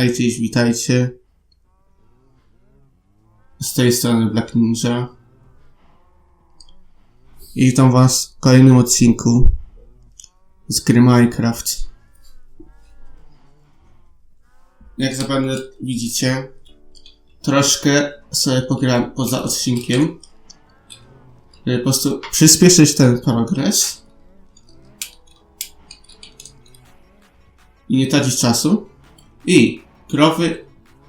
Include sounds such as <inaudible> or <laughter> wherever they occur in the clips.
Hej, cześć, witajcie. Z tej strony Black Ninja. I witam was w kolejnym odcinku z gry Minecraft. Jak zapewne widzicie, troszkę sobie pogram poza odcinkiem, żeby po prostu przyspieszyć ten progres i nie tracić czasu. I krowy,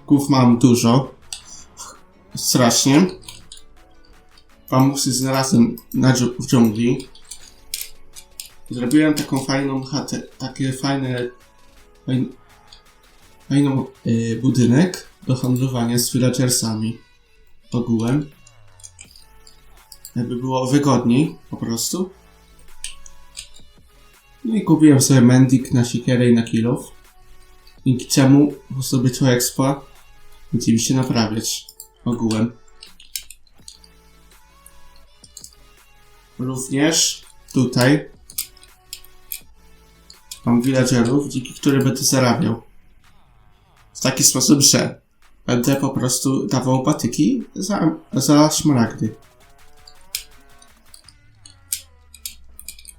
ków mam dużo. Strasznie. Pamusy znalazłem na dżu- w dżungli. Zrobiłem taką fajną chatę, takie fajne, fajn, fajną y, budynek do handlowania z villagersami ogółem. Jakby było wygodniej po prostu. No i kupiłem sobie mending na siekierę i na kilof. Dzięki czemu po prostu być expa będzie mi się naprawiać ogółem. Również tutaj mam villagerów, dzięki którym będę zarabiał. W taki sposób, że będę po prostu dawał patyki za, za szmaragdy.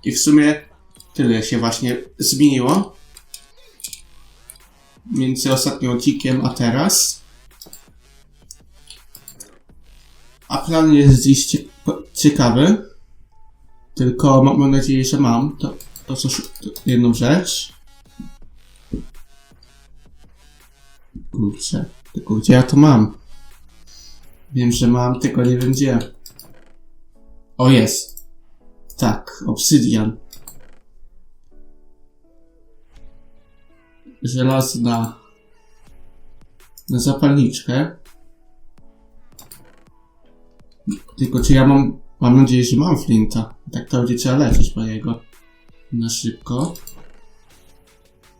I w sumie tyle się właśnie zmieniło między ostatnim odcinkiem a teraz. A plan jest dziś ciekawy. Tylko mam nadzieję, że mam to, to coś, to jedną rzecz. Kurczę, tylko gdzie ja to mam? Wiem, że mam, tylko nie wiem gdzie. O, jest. Tak, obsydian. Żelazna na zapalniczkę. Tylko czy ja mam, mam nadzieję, że mam flinta. Tak to będzie trzeba lecieć po niego. Na szybko.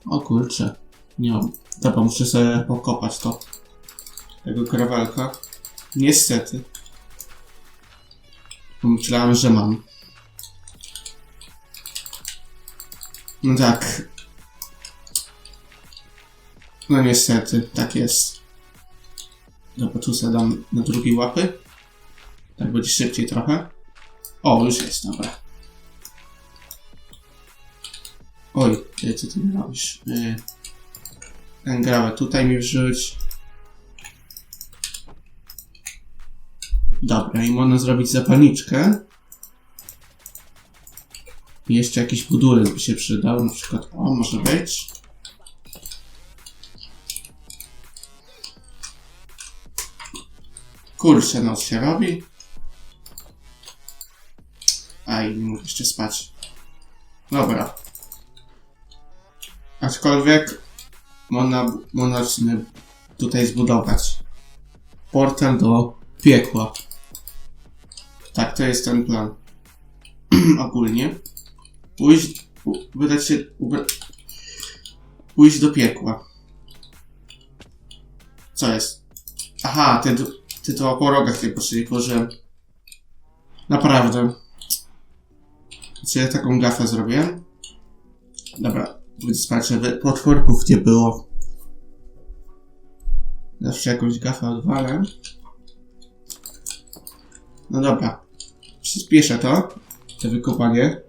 O kurczę. Nie mam. Dobra, muszę sobie pokopać to. Tego krawelka. Niestety. Myślałem, że mam. No tak, no niestety, tak jest. Dobra, tu sobie dam na drugiej łapy. Tak będzie szybciej trochę. O, już jest, dobra. Oj, co ty mi robisz? Yy, ten grawę tutaj mi wrzuć. Dobra, i można zrobić zapalniczkę. Jeszcze jakiś budulec by się przydał, na przykład, o, może być. Kurczę, noc się robi. Aj, nie mógł jeszcze spać. Dobra. Aczkolwiek można, można tutaj zbudować portal do piekła. Tak, to jest ten plan. <clears throat> Ogólnie. Pójść, wydać się, pójść do piekła. Co jest? Aha, te, du- ty to po rogach tej poszli, że naprawdę. Czy ja taką gafę zrobiłem? Dobra, więc patrzę, wy- potworków nie było. Zawsze jakąś gafę odwalę. No dobra. Przyspieszę to, to wykopanie.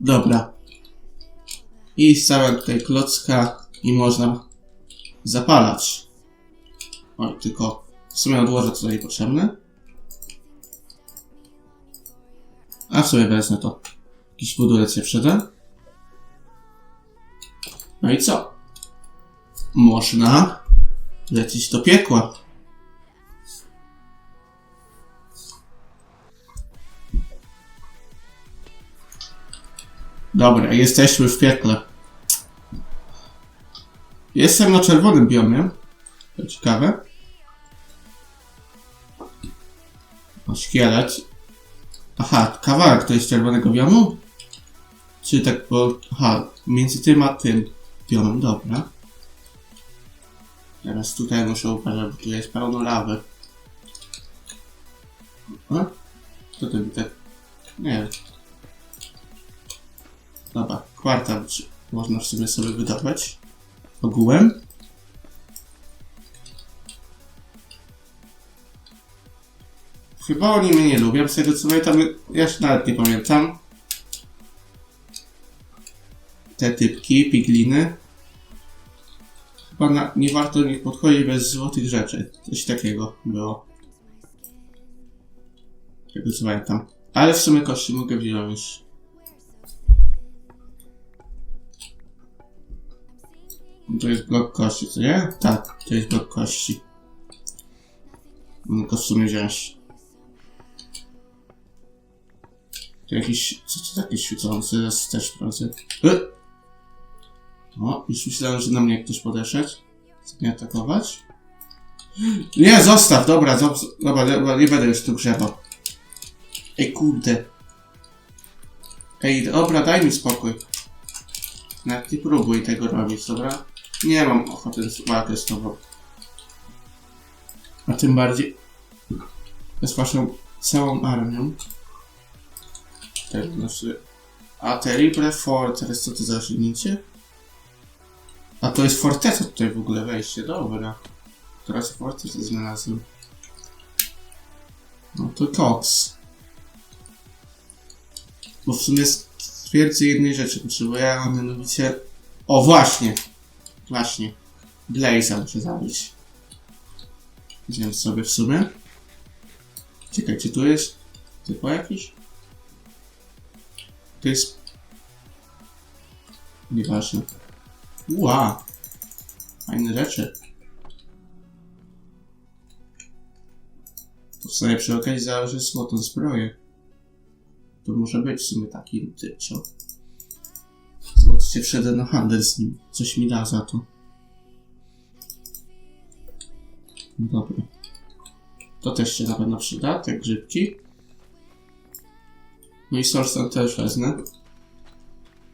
Dobra. I stawiam tutaj klocka i można zapalać. O, tylko w sumie odłożę co niepotrzebne. A w sumie wezmę to. Jakiś budulec się przyda. No i co? Można lecieć do piekła. Dobra, jesteśmy w piekle. Jestem na czerwonym biomie. To ciekawe. O, szkielet. Aha, kawałek to jest czerwonego biomu? Czy tak, bo... Aha, między tym a tym biomem, dobra. Teraz tutaj muszę uważać, bo tu jest pełno lawy. A? Co to widzę? Nie wiem. Dobra, kwartał można w sumie sobie wydawać. Ogółem. Chyba oni mnie nie lubią, z tego co pamiętam, ja się nawet nie pamiętam. Te typki, pigliny. Chyba na, nie warto nich podchodzić bez złotych rzeczy. Coś takiego było. Tego co pamiętam. Ale w sumie kości mogę wziąć. To jest blok kości, co nie? Tak, to jest blok kości. Mogę w sumie wziąć. To jakiś... Co to takie świecące? Teraz też sprawdzę. E! O, już myślałem, że na mnie ktoś podeszedł. Chce mnie atakować? Nie, zostaw, dobra, zob- dobra, dobra, nie będę już tu grzebał. Ej, kurde. Ej, dobra, daj mi spokój. Nawet nie próbuj tego robić, dobra? Nie mam ochoty walkę z tobą. A tym bardziej z waszą całą armią. Tak, znaczy... A Terrible Fortress, co to za osiągnięcie? A to jest forteca tutaj w ogóle wejście, dobra. Teraz fortecę znalazłem. No to Cox. Bo w sumie stwierdzę jednej rzeczy potrzebuję, a mianowicie... O, właśnie! Właśnie. Blaze'a muszę zabić. Idziemy sobie w sumie. Czekaj, czy tu jest typo jakiś? To jest... Nieważne. Ła! Fajne rzeczy. To w sumie przy okazji założę złotą zbroję. To może być w sumie taki typcio. Zobaczcie, wszedłem na handel z nim. Coś mi da za to. No Dobra. To też się na pewno przyda, te grzybki. No i Sorstan też wezmę.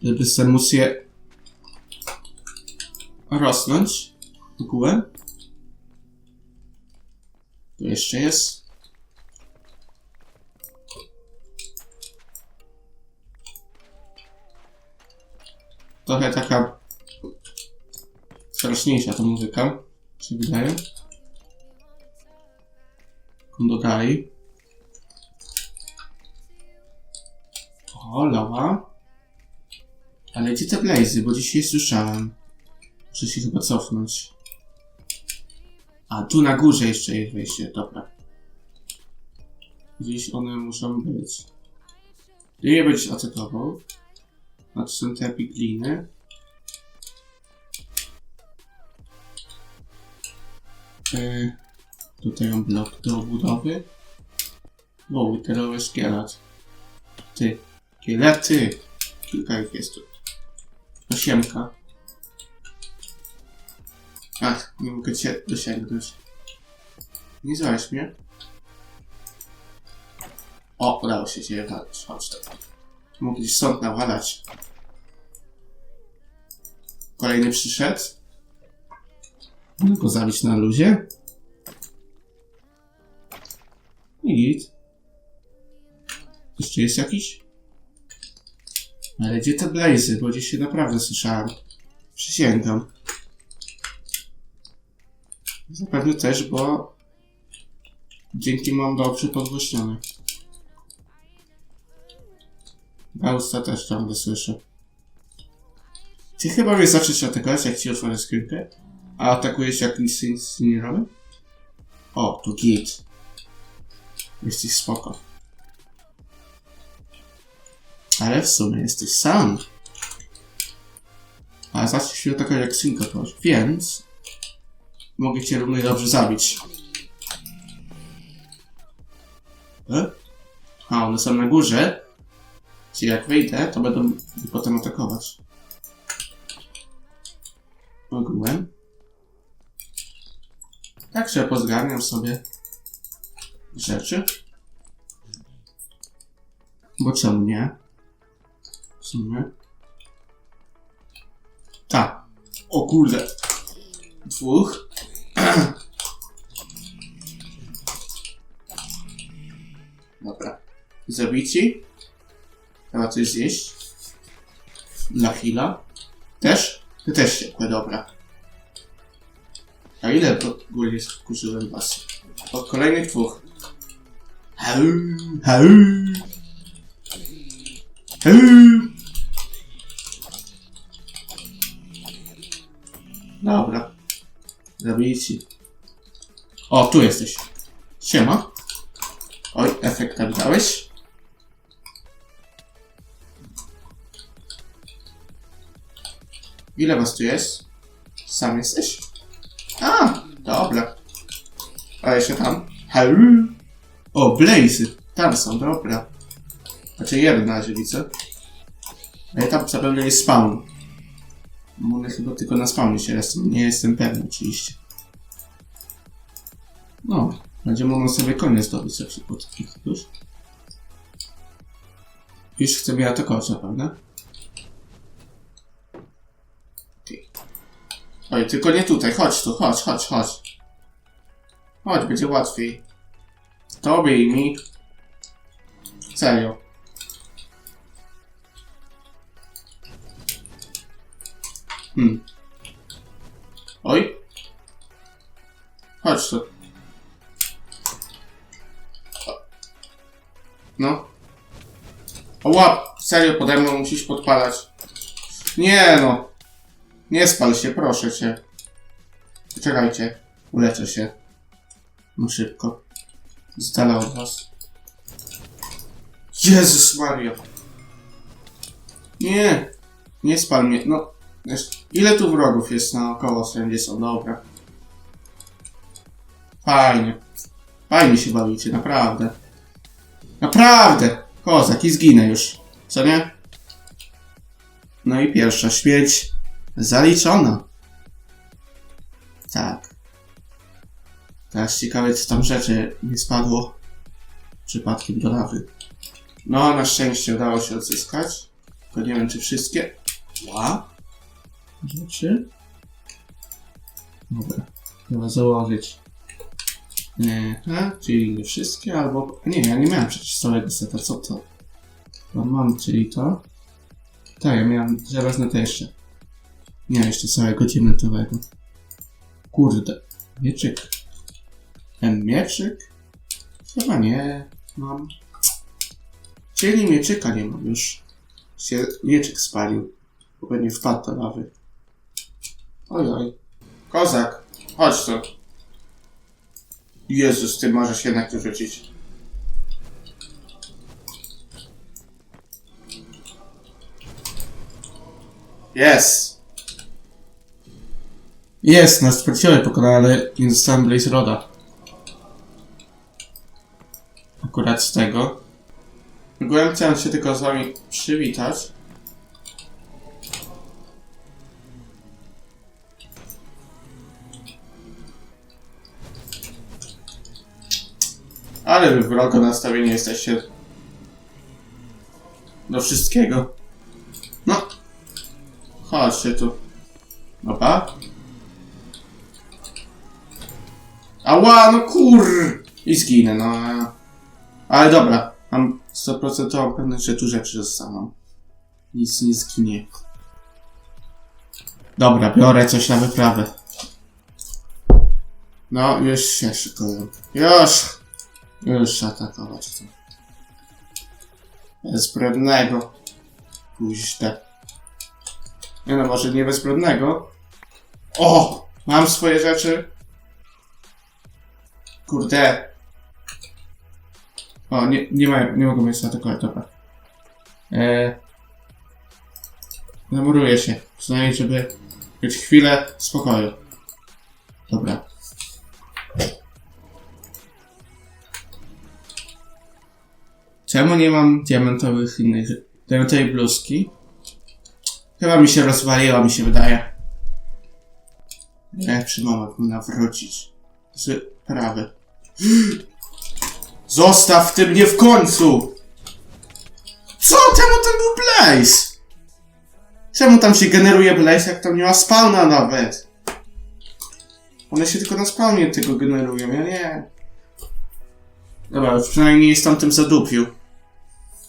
Żeby sobie móc je rosnąć ogółem. Tu jeszcze jest. Trochę taka straszniejsza ta muzyka, się wydaje. Kondogai. O, lawa. Ale gdzie te blazy, bo dzisiaj słyszałem. Muszę się chyba cofnąć. A, tu na górze jeszcze jest wejście, dobra. Gdzieś one muszą być. Ty je będziesz atakował. A to są te pigliny. Yy, tutaj mam blok do budowy. Wow, literowy szkielet. Ty. Szkielety! Kilka ich jest tu. Osiemka. Ach, nie mogę cię dosięgnąć. Nie złaś mnie. O, udało się cię walić. Chodź to. Gdzieś stąd nawalać. Kolejny przyszedł. Mogę go zabić na luzie. I git. Jeszcze jest jakiś? Ale gdzie te blazy? Bo gdzieś się naprawdę słyszałem. Przysięgam. Zapewne też, bo dzięki mam dobrze podgłośniony. Gausta też ciągle słyszę. Ty chyba mnie zacząć atakować, jak ci otworzę skrzynkę, a atakujesz jak nic nie robię? O, tu git. Jesteś spoko. Ale w sumie jesteś sam. A zaczniesz się atakować jak synkotoż, więc mogę cię równie dobrze zabić. E? A, one są na górze. Czyli jak wyjdę, to będą potem atakować. Ogółem. Tak się pozgarniam sobie rzeczy. Bo czemu nie? W sumie. Tak. O kurde. Dwóch. <clears throat> Dobra. Zabici. Trzeba coś zjeść. Dla chwila. Też? Ty też ciepłe, dobra. A ile ogólnie skurzyłem was? Od kolejnych dwóch. Hau, hau. Hau. Dobra. Zabici. O, tu jesteś. Siema. Oj, efekt tak dałeś. Ile was tu jest? Sam jesteś? A, dobra. A jeszcze tam. Hau. O, Blazy. Tam są, dobra. Znaczy jeden na razie widzę. Ale tam zapewne jest spawn. One chyba tylko na spawnie się jestem. Nie jestem pewny oczywiście. No, będzie można sobie konie zdobyć na przykład już. Już chce mnie atakować zapewne. Okej. Oj, tylko nie tutaj, chodź tu, chodź, chodź, chodź. Chodź, będzie łatwiej. Tobie i mi. Serio. Hmm. Oj. Chodź tu. No. O łap! Serio pode mną musisz podpalać. Nie no. Nie spal się, proszę cię. Czekajcie. Uleczę się. No szybko. Z dala od was. Jezus Maria. Nie. Nie spal mnie. No. Ile tu wrogów jest naokoło wszędzie są? Dobra. Fajnie. Fajnie się bawicie, naprawdę. Naprawdę! Kozak i zginę już. Co nie? No i pierwsza śmierć zaliczona. Tak. Teraz ciekawe, co tam rzeczy nie spadło przypadkiem do lawy. No, na szczęście udało się odzyskać. Tylko nie wiem, czy wszystkie. Dwa rzeczy. Dobra, trzeba założyć. Nie, a, czyli nie wszystkie, albo... Nie, ja nie miałem przecież całego seta, co to? Mam, czyli to. Tak, ja miałem żelazne te jeszcze. Nie jeszcze całego diamentowego. Kurde, mieczyk. Ten mieczyk? Chyba nie mam. Czyli mieczyka nie mam już. Się mieczyk spalił. Bo pewnie wpadł do lawy. Oj, oj. Kozak, chodź tu. Jezus, ty możesz jednak tu rzucić. Jest! Jest, nas specjalnie pokonany, dostałem Blaze Roda. Akurat z tego. Ogółem chciałem się tylko z wami przywitać. Ale wy wrogo nastawieni jesteście do wszystkiego. No. Chodźcie tu. Dobra. Ała, no kur... I zginę, no. Ale dobra. Mam 100% pewność, że tu rzeczy zostaną. Nic nie zginie. Dobra, biorę coś na wyprawę. No, już się szykuję. Już! Już atakować chcę. Bezbrodnego. Kuźde. Nie no, może nie bezbrodnego. O! Mam swoje rzeczy. Kurde. O, nie, nie, ma, nie mogą mnie zaatakować, dobra. Eee. Zamuruję się. Przynajmniej, żeby mieć chwilę spokoju. Dobra. Czemu nie mam diamentowych innych, diamentowej bluzki? Chyba mi się rozwaliła, mi się wydaje. Nie, przy mama powinna wrócić. Z prawy. Zostaw ty mnie w końcu! Co? Czemu tam był Blaze? Czemu tam się generuje Blaze, jak tam nie ma spawna nawet? One się tylko na spawnie tego generują, ja nie. Dobra, już przynajmniej nie jestem tym zadupił.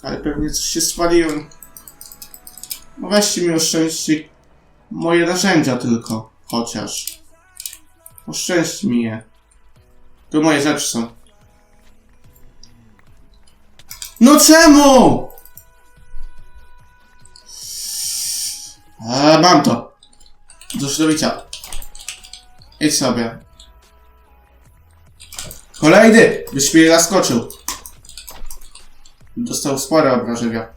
Ale pewnie coś się spaliłem. No weźcie mi oszczędźcie moje narzędzia tylko. Chociaż. Oszczędźcie mi je. To moje rzeczy są. No czemu? Eee, mam to. Do szdowicia. Idź sobie. Kolejny! Byś mnie zaskoczył. Dostał spore obrażenia.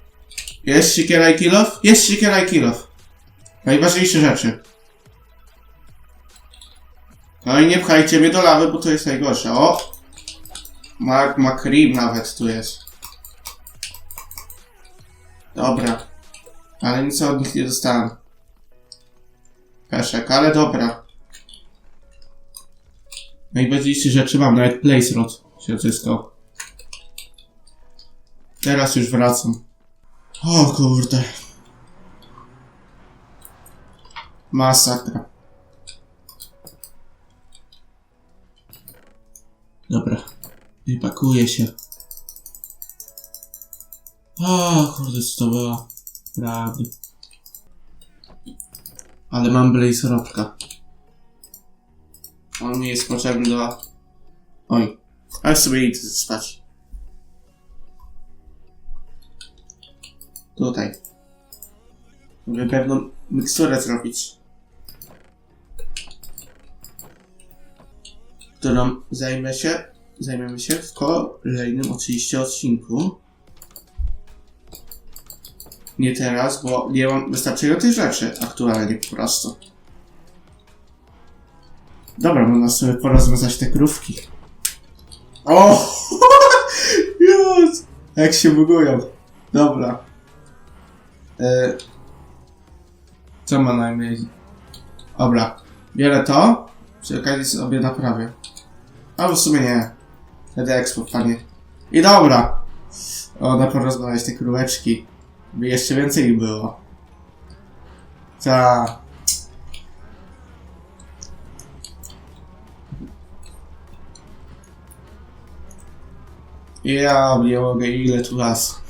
Jest siekiera i kilof? Jest siekiera i kilof. Najważniejsze rzeczy. No i nie pchajcie mnie do lawy, bo to jest najgorsze. O! Mark McCream nawet tu jest. Dobra. Ale nic od nich nie dostałem. Peszek, ale dobra. Najważniejsze rzeczy mam, nawet place rod się odzyskał. Teraz już wracam. O kurde. Masakra. Dobra. Wypakuję się. O kurde, co to było? Prawdy. Ale mam blaze robka. On mi jest potrzebny do... Oj. Ale sobie idę spać. Tutaj. Mogę pewną miksturę zrobić. Którą zajmę się, zajmiemy się w kolejnym oczywiście odcinku. Nie teraz, bo nie mam wystarczającej rzeczy aktualnie po prostu. Dobra, można sobie porozwiązać te krówki. O! <laughs> Jezu! Jak się bugują. Dobra. E, co ma na imię? Dobra. Biorę to. Przy okazji sobie naprawię. A w sumie nie. Wtedy expo panie. I dobra. O, da porozmawiać te króweczki. By jeszcze więcej ich było. Ta. Ja nie mogę, ile tu raz.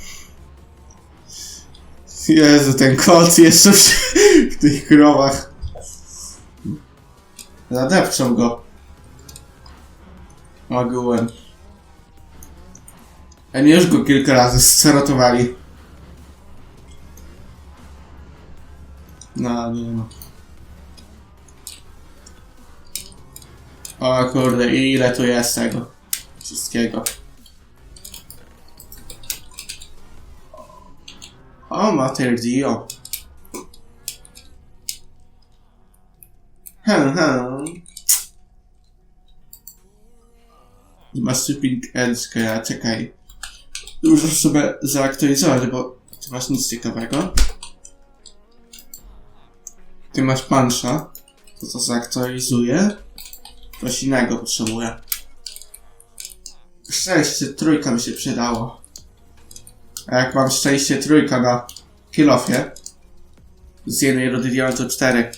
Jezu, ten kot jeszcze w, <laughs> w tych krowach. Zadepczą go. Ogółem. Mnie już go kilka razy scerotowali. No, nie no. O kurde, ile tu jest tego wszystkiego. O, Mater Dio. Hm, hm. Nie ma Shipping Edge, a czekaj. Muszę sobie zaaktualizować, bo ty masz nic ciekawego. Ty masz pansza. To to zaaktualizuję. Coś innego potrzebuję. Szczęście, trójka mi się przydało. A jak mam szczęście trójka na kilofie, z jednej rudy diamentu cztery.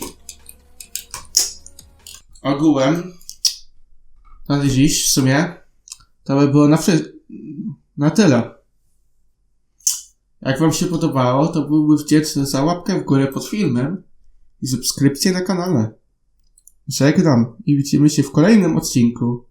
Ogółem, na dziś w sumie, to by było na, wszy- na tyle. Jak wam się podobało, to byłby wdzięczny za łapkę w górę pod filmem i subskrypcję na kanale. Żegnam i widzimy się w kolejnym odcinku.